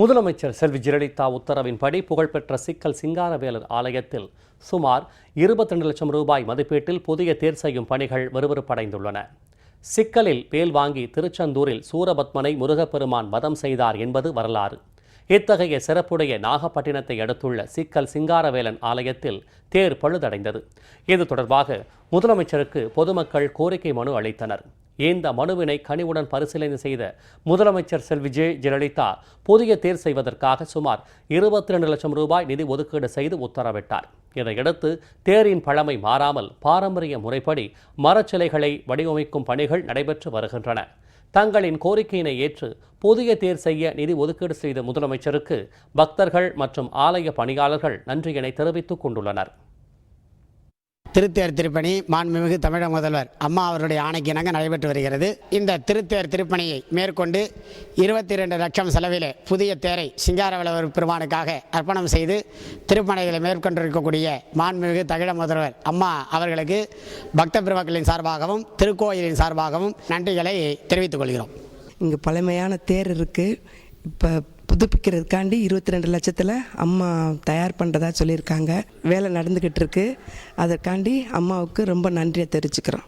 முதலமைச்சர் செல்வி ஜெயலலிதா உத்தரவின்படி புகழ்பெற்ற சிக்கல் சிங்காரவேலர் ஆலயத்தில் சுமார் 22 லட்சம் ரூபாய் மதிப்பீட்டில் புதிய தேர் செய்யும் பணிகள் விறுவிறுப்படைந்துள்ளன. சிக்கலில் வேல் வாங்கி திருச்செந்தூரில் சூரபத்மனை முருகப்பெருமான் வதம் செய்தார் என்பது வரலாறு. இத்தகைய சிறப்புடைய நாகப்பட்டினத்தை அடுத்துள்ள சிக்கல் சிங்காரவேலன் ஆலயத்தில் தேர் பழுதடைந்தது. இது தொடர்பாக முதலமைச்சருக்கு பொதுமக்கள் கோரிக்கை மனு அளித்தனர். இந்த மனுவினை கனிவுடன் பரிசீலனை செய்த முதலமைச்சர் செல்வி ஜெ ஜெயலலிதா புதிய தேர் செய்வதற்காக சுமார் இருபத்தி ரெண்டு லட்சம் ரூபாய் நிதி ஒதுக்கீடு செய்து உத்தரவிட்டார். இதையடுத்து தேரின் பழமை மாறாமல் பாரம்பரிய முறைப்படி மரச்சிலைகளை வடிவமைக்கும் பணிகள் நடைபெற்று வருகின்றன. தங்களின் கோரிக்கையினை ஏற்று புதிய தேர் செய்ய நிதி ஒதுக்கீடு செய்த முதலமைச்சருக்கு பக்தர்கள் மற்றும் ஆலய பணியாளர்கள் நன்றியினை தெரிவித்துக் கொண்டுள்ளனர். திருத்தேர் திருப்பணி மாண்புமிகு தமிழக முதல்வர். அம்மா அவருடைய ஆணைக்கு இணங்க நடைபெற்று வருகிறது. இந்த திருத்தேர் திருப்பணியை மேற்கொண்டு இருபத்தி ரெண்டு லட்சம் செலவிலே புதிய தேரை சிங்காரவளவர் பெருமானுக்காக அர்ப்பணம் செய்து திருப்பணிகளை மேற்கொண்டிருக்கக்கூடிய மாண்புமிகு தமிழக முதல்வர் அம்மா அவர்களுக்கு பக்த பெருமக்களின் சார்பாகவும் திருக்கோயிலின் சார்பாகவும் நன்றிகளை தெரிவித்துக் கொள்கிறோம். இங்கு பழமையான தேர் இருக்குது இப்போ புதுப்பிக்கிறதுக்காண்டி இருபத்தி ரெண்டு லட்சத்தில் அம்மா தயார் பண்ணுறதா சொல்லியிருக்காங்க. வேலை நடந்துக்கிட்டு இருக்கு. அதற்காண்டி அம்மாவுக்கு ரொம்ப நன்றியை தெரிவிச்சுக்கிறோம்.